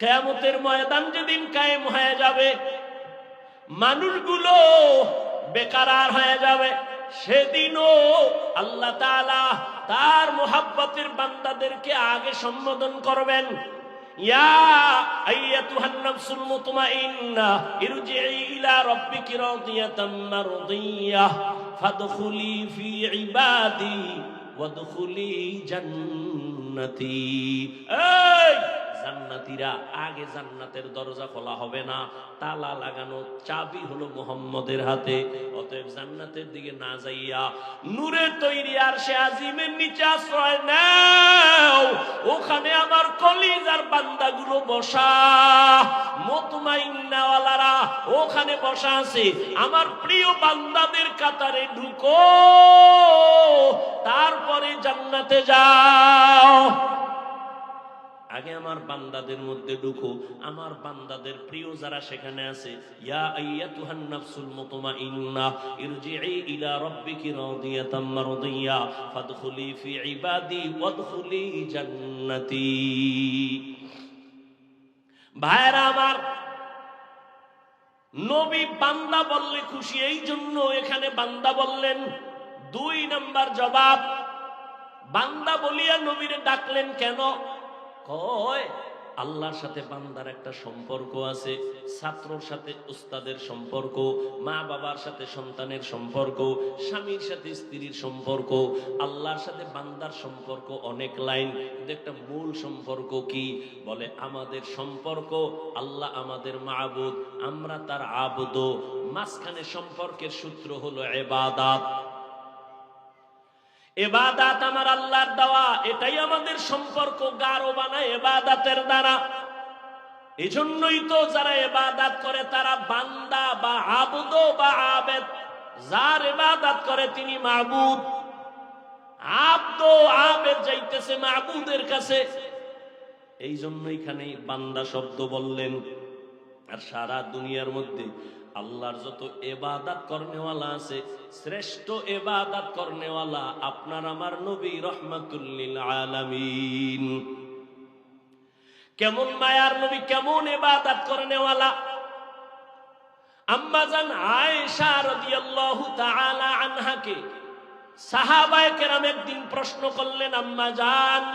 কেয়ামতের ময়দান যেদিন কায়েম হয়ে যাবে, মানুষগুলো বেকারার হয়ে যাবে। সেদিনও আল্লাহ তাআলা তার মোহাব্বতের বান্দাদেরকে আগে সম্বোধন করবেন। জান্নাতি। জান্নাতীরা আগে জান্নাতের দরজা খোলা হবে না, তালা লাগানো চাবি হলো মুহাম্মদের হাতে। অতএব জান্নাতের দিকে না যাইয়া নূরের তৈরি আর সে আজিমের নিচে আশ্রয় নাও। ওখানে আমার কলিজার বান্দাগুলো বসা। মতমাইন্নাওয়ালারা ওখানে বসা আছে। আমার প্রিয় বান্দাদের কাতারে ঢুকো, তারপরে জান্নাতে যাও। আগে আমার বান্দাদের মধ্যে ঢুকো। আমার বান্দাদের প্রিয় যারা সেখানে আছে, ইয়া আইয়াতুহান নাফসুল মুতমাইন্না ইরজিই ইলা রাব্বিকি রাদিয়াতাম মারদিয়া, ফাদখুলি ফি ইবাদি ওয়াদখুলি জান্নাতি। ভাইরা আমার, নবী বান্দা বললে খুশি, এই জন্য এখানে বান্দা বললেন, দুই নাম্বার জবাব, বান্দা বলিয়া নবীরে ডাকলেন কেন? কয়, আল্লাহর সাথে বান্দার একটা সম্পর্ক আছে, ছাত্রর সাথে উস্তাদের সম্পর্ক, মা বাবার সাথে সন্তানের সম্পর্ক, স্বামীর সাথে স্ত্রীর সম্পর্ক, আল্লাহর সাথে বান্দার সম্পর্ক অনেক লাইন, কিন্তু একটা মূল সম্পর্ক কি? বলে, আমাদের সম্পর্ক আল্লাহ আমাদের মাহবুদ আমরা তার আবদ। মাঝখানে সম্পর্কের সূত্র হলো এবাদাত। এবাদাত আমার আল্লাহর দেওয়া, এটাই আমাদের সম্পর্ক, গাঢ় বানায় এবাদাতের দ্বারা। এজন্যই তো যারা এবাদাত করে, তারা বান্দা বা আবুদ বা আবেদ। যার এবাদাত করে, তিনি মাহবুদ আব্দ, আবেদ যাইতেছে মাহবুদের কাছে। এই জন্য এখানে বান্দা শব্দ বললেন। আর সারা দুনিয়ার মধ্যে আল্লাহর যত এবাদাত করনেওয়ালা আছে, শ্রেষ্ঠ এবাদাত করনেওয়ালা আপনার আমার নবী রহমাতুল্লিল আলামিন। কেমন মায়ার নবী, কেমন এবাদাত করনেওয়ালা। আম্মাজান আয়েশা রাদিয়াল্লাহু তাআলা আনহাকে সাহাবায়ে কেরাম একদিন প্রশ্ন করলেন, আম্মা জান,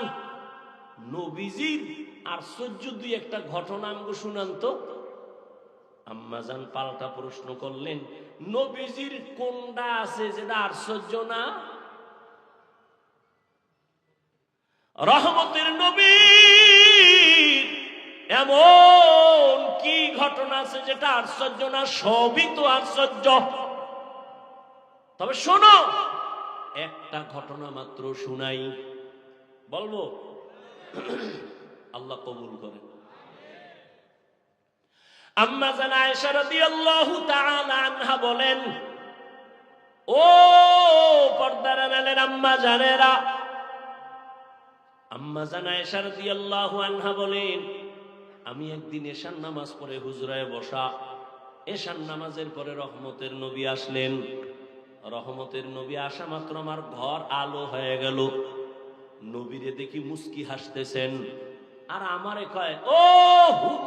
নবীজির আশ্চর্য দুই একটা ঘটনা আমগো শুনান তো। আম্মাজান পাল্টা প্রশ্ন করলেন, নবীজির কোনটা আছে যেটা আশ্চর্য না? রহমতের নবী এমন কি ঘটনা আছে যেটা আশ্চর্য না? সবই তো আশ্চর্য। তবে শোনো, একটা ঘটনা মাত্র শুনাই। বলব, আল্লাহ কবুল করেন। আম্মা জানা আয়েশা রাদিয়াল্লাহু আনহা বলেন, ও পর্দার আড়ালের আম্মা জানেরা, আম্মা জানা আয়েশা রাদিয়াল্লাহু আনহা বলেন, আমি একদিন এশার নামাজ পড়ে হুজরায় বসা, এশার নামাজের পরে রহমতের নবী আসলেন। রহমতের নবী আসা মাত্র আমার ঘর আলো হয়ে গেল। নবীরে দেখি মুস্কি হাসতেছেন। আর আমারে কয়, ও হুমায়রা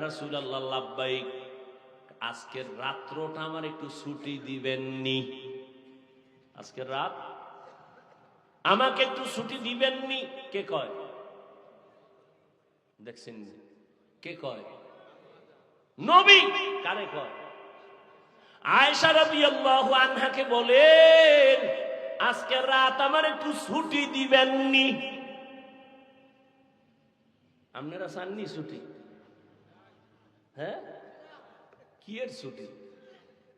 ইয়া রাসূলুল্লাহ, লাব্বাইক, আজকের রাত্রটা আমার একটু ছুটি দিবেননি। আজকের রাত? আমাকে একটু ছুটি দিবেননি? কে কয়? দেখছেন? কে কয়? নবী! কারে কয়? আয়েশা রাদিয়াল্লাহু আনহাকে বলেন, আজকের রাত আমার একটু ছুটি দিবেননি। আপনারা চাননি ছুটি? হ্যাঁ? কি এর ছুটি?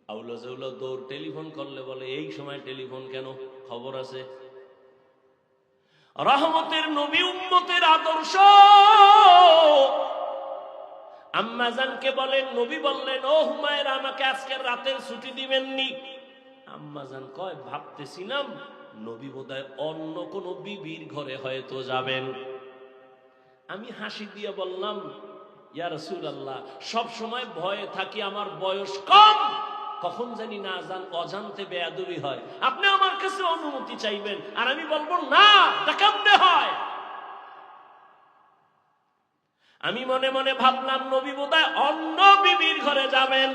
আউলা জাউলা দৌড় টেলিফোন করলে বলে, এই সময় টেলিফোন কেন? খবর আছে। রহমতের নবী উম্মতের আদর্শ। আম্মাজানকে বলেন নবী বললেন, ও হুমায়ের, আমাকে আজকের রাতের ছুটি দিবেননি। আম্মাজান কয়, ভাবতেছিলাম নবী বোধহয় অন্য কোন বিবির ঘরে হয়তো যাবেন। আমি হাসি দিয়ে বললাম সব সময় ভয়ে থাকি, আমার বয়স কম। কখন জানি না জান, অজান্তে বেয়াদবি হয়। আপনি আমার কাছে অনুমতি চাইবেন, আর আমি বলব, না কেমনে হয়? আমি মনে মনে ভাবলাম, নবী বোধহয় অন্য বিবির ঘরে যাবেন।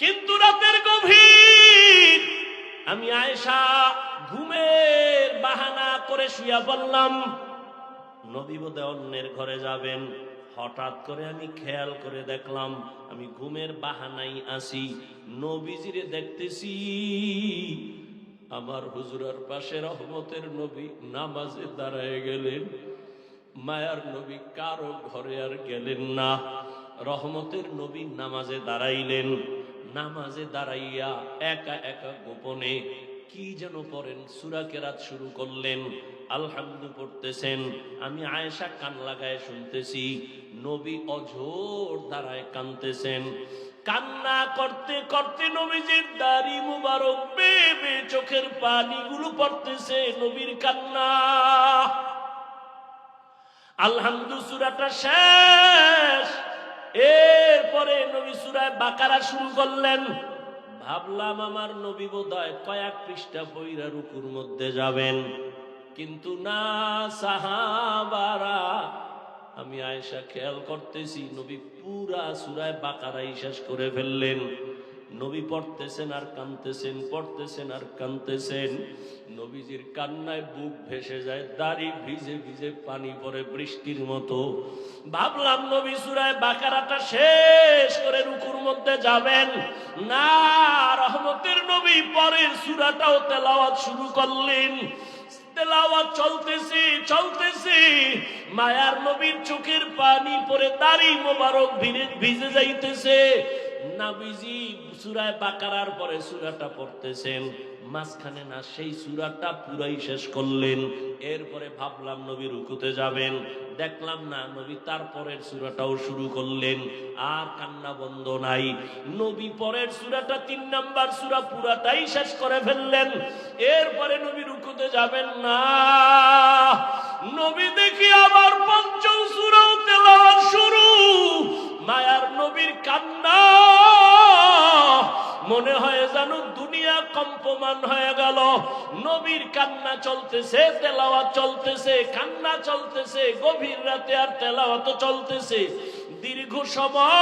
কিন্তু রাতের গভীর, আমি আয়েশা ঘুমের বাহানা করে শুয়া বললাম, নবী বোধহয় অন্যের ঘরে যাবেন। হঠাৎ করে আমি খেয়াল করে দেখলাম, আমি ঘুমের বাহানাই আসি নবীজিরে দেখতেছি। আমার হুজুরার পাশে রহমতের নবী নামাজে দাঁড়ায় গেলেন। মায়ার নবী কারও ঘরে আর গেলেন না। রহমতের নবী নামাজে দাঁড়াইলেন। নামাজে দাঁড়াইয়া একা একা গোপনে কি যেন পড়েন, সুরা কেরাত শুরু করলেন। আলহামদু পড়তেছেন। আমি আয়েশা কান লাগায় শুনতেছি নবী অঝোর দাঁড়ায় কানতেছেন কান্না করতে করতে নবীজির দাড়ি মুবারক বেবে চোখের পানিগুলো পড়তেছে নবীর কান্না। আলহামদু সুরাটা শেষ। এরপরে নবী সুরায় বাকারা শুরু করলেন। ভাবলাম আমার নবী বোধহয় কয়েক পৃষ্ঠা বইরা রুকুর মধ্যে যাবেন। কিন্তু না, সাহাবারা আমি আয়েশা খেয়াল করতেছি, নবী পুরা সুরায় বাকারাই শেষ করে ফেললেন। নবী পড়তেছেন আর কানতেছেন, পড়তেছেন আর কানতেছেন। নবীজির কান্নায় বুক ভেসে যায়, দাড়ি ভিজে ভিজে পানি পড়ে বৃষ্টির মতো। ভাবলাম নবী সুরায় বাকারাটা শেষ করে রুকুর মধ্যে যাবেন। না, রহমতের নবী পরের সুরাটাও তেলাওয়াত শুরু করলেন। মায়ার নবীর চোখের পানি পরে দাড়ি মোবারক ভিজে ভিজে যাইতেছে। নাবিজি সুরায় বাকারার পরে সুরাটা পড়তেছেন। মাঝখানে না সেই সুরাটা পুরাই শেষ করলেন। এরপরে ভাবলাম নবী রুকুতে যাবেন। দেখলাম না, নবী তারপরের সুরাটাও শুরু করলেন, আর কান্না বন্ধ নাই। নবী পরের সুরাটা তিন নাম্বার সুরা পুরাটাই শেষ করে ফেললেন। এরপরে নবী রুকুতে যাবেন না। নবী দেখি আবার পঞ্চম সুরাও তেলাওয়াত শুরু। মায়ার নবীর কান্না, মনে হয় দুনিয়া কম্পমান হয়ে গেল। নবীর কান্না চলতেছে, তেলাওয়াত চলতেছে, কান্না চলতেছে, গভীর রাতে আর তেলাওয়াত চলতেছে। দীর্ঘ সময়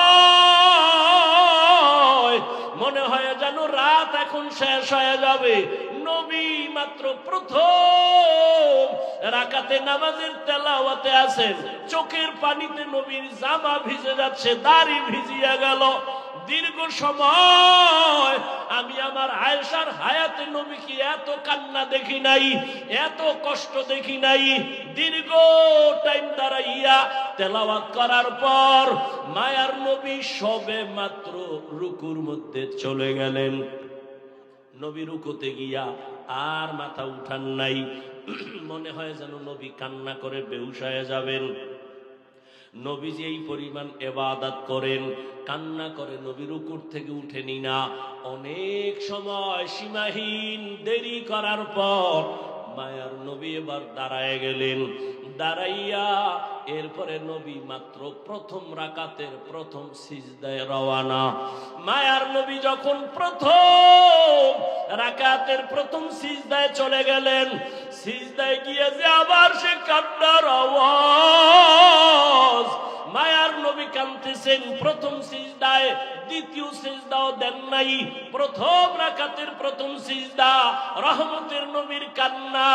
মনে হয় যেন রাত এখন শেষ হয়ে যাবে। নবী মাত্র প্রথম রাকাতে নামাজের তেলাওয়াতে আছেন। চোখের পানিতে নবীর জামা ভিজে যাচ্ছে, দাড়ি ভিজিয়া গেল। দীর্ঘ সময় আয়েশার হায়াতে নবীকে এত কান্না দেখি নাই, এত কষ্ট দেখি নাই। দীর্ঘ টাইম দাঁড়াইয়া তেলাওয়াত করার পর মায়ার নবী সবে মাত্র রুকুর মধ্যে চলে গেলেন। নবী রুকুতে গিয়া আর মাথা উঠান নাই। মনে হয় যেন নবী কান্না করে বেহুশ হয়ে যাবেন নবীজি এই পরিমাণ এবাদাত করেন, কান্না করে নবীর উপর থেকে উঠেনি না। অনেক সময় সীমাহীন দেরি করার পর মায়ার নবী এবার দাঁড়ায় গেলেন। দাঁড়াইয়া এরপরে নবী মাত্র প্রথম রাকাতের প্রথম সিজদায় রওয়ানা। মায়ার নবী যখন প্রথম রাকাতের প্রথম সিজদায় চলে গেলেন, সিজদায় গিয়ে যে আবার সে কান্নার আওয়াজ, মায়ার নবী কান্তেছেন প্রথম সিজদায়। দ্বিতীয় সিজদাও দেন নাই। প্রথম রাকাতের প্রথম সিজদা, রহমতের নবীর কান্না,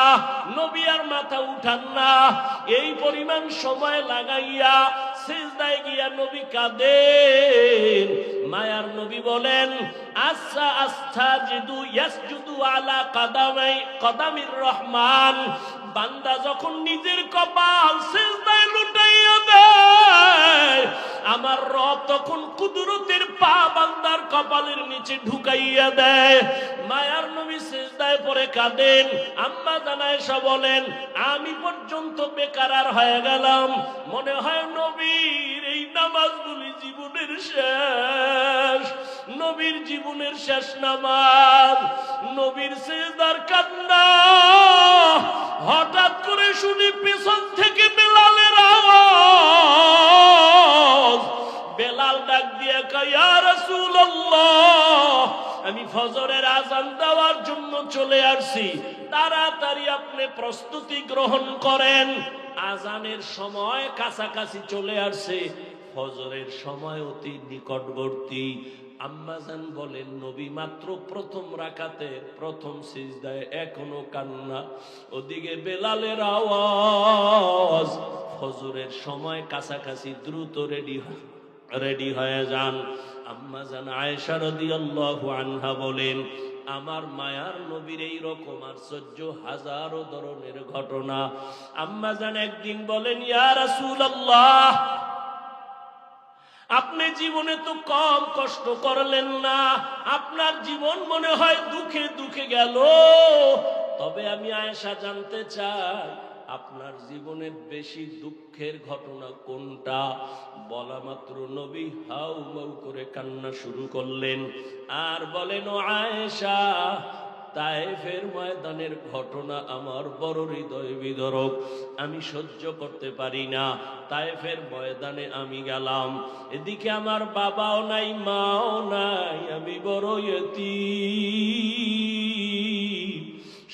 নবী আর মাথা উঠান না। এই পরিমাণ সময় লাগাইয়া সিজদায় গিয়া নবী কাঁদেন। মায়ার নবী বলেন আচ্ছা আস্থা জিদু, ইয়াসজুদু আলা কাদামাই, কদামির রহমান। বান্দা যখন নিজের কপাল সিজদায় লুটাইয়া দেয় আমার রব তখন কুদরতের পা বান্দার কপালের নিচে ঢুকাইয়া দেয়। মায়ার নবী সিজদায় পরে কাঁদেন। আম্মা জানায়সা বলেন, আমি পর্যন্ত বেকার আর হয়ে গেলাম। মনে হয় নবীর এই নামাজগুলি জীবনের শেষ। নবীর জীবনের শেষ নামাজ। নবীর সিজদার কান্না। হঠাৎ করে শুনি পেছন থেকে বেলালের ফজরের আজান দেওয়ার জন্য চলে আসছি। তাড়াতাড়ি আপনি প্রস্তুতি গ্রহণ করেন। আজানের সময় কাছাকাছি চলে আসছে। ফজরের সময় অতি নিকটবর্তী। আম্মাজান বলেন, নবী মাত্র প্রথম রাখাতে প্রথম সিজদায় এখনও কান্না। ওদিকে বেলালের আওয়াজ। ফজরের সময় কাছাকাছি দ্রুত রেডি রেডি হয়ে যান। আম্মাজান আয়েশা রাদিয়াল্লাহু আনহা বলেন, আমার মায়ার নবীর এই রকম আশ্চর্য হাজারো ধরনের ঘটনা। আম্মা আম্মাজান একদিন বলেন, ইয়া রাসূলুল্লাহ, আপনি জীবনে তো কম কষ্ট করলেন না। আপনার জীবন মনে হয় দুঃখে দুঃখে গেল। তবে আমি আয়েশা জানতে চাই আপনার জীবনের বেশি দুঃখের ঘটনা কোনটা? বলা মাত্র নবী হাউ মাউ করে কান্না শুরু করলেন। আর বলেন আয়েশা, তায়েফের ময়দানের ঘটনা আমার বড় হৃদয় বিদরক। আমি সহ্য করতে পারি না। তায়েফের ময়দানে আমি গেলাম। এদিকে আমার বাবাও নাই, মাও নাই, আমি বড় ইয়তীম।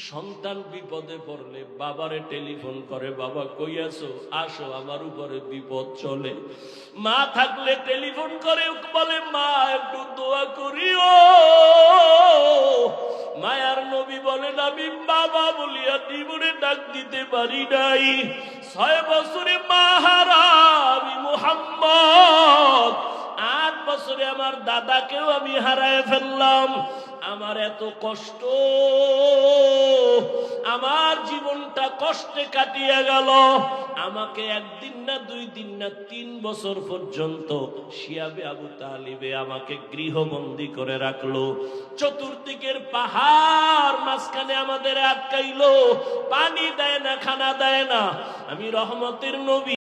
সন্তান বিপদে পড়লে বাবারে টেলিফোন করে, বাবা, কই আসো আসো, আমার উপরে বিপদ চলে। মা থাকলে টেলিফোন করে, বলে, মা, একটু দোয়া করিও। মায়ার নবী বলেন, আমি বাবা বলিয়া জীবনে ডাক দিতে পারি নাই। ছয় বছরে মা হারা আমি মোহাম্মদ। আট বছরে আমার দাদাকেও আমি হারায় ফেললাম। আমার এত কষ্ট, আমার জীবনটা কষ্টে কাটিয়ে গেল। আমাকে একদিন না দুই দিন না তিন বছর পর্যন্ত শিয়াবে আবু তালিবে আমাকে গৃহবন্দী করে রাখল। চতুর্দিকের পাহাড় মাঝখানে আমাদের আটকাইলো। পানি দেয় না, খানা দেয় না। আমি রহমতের নবী।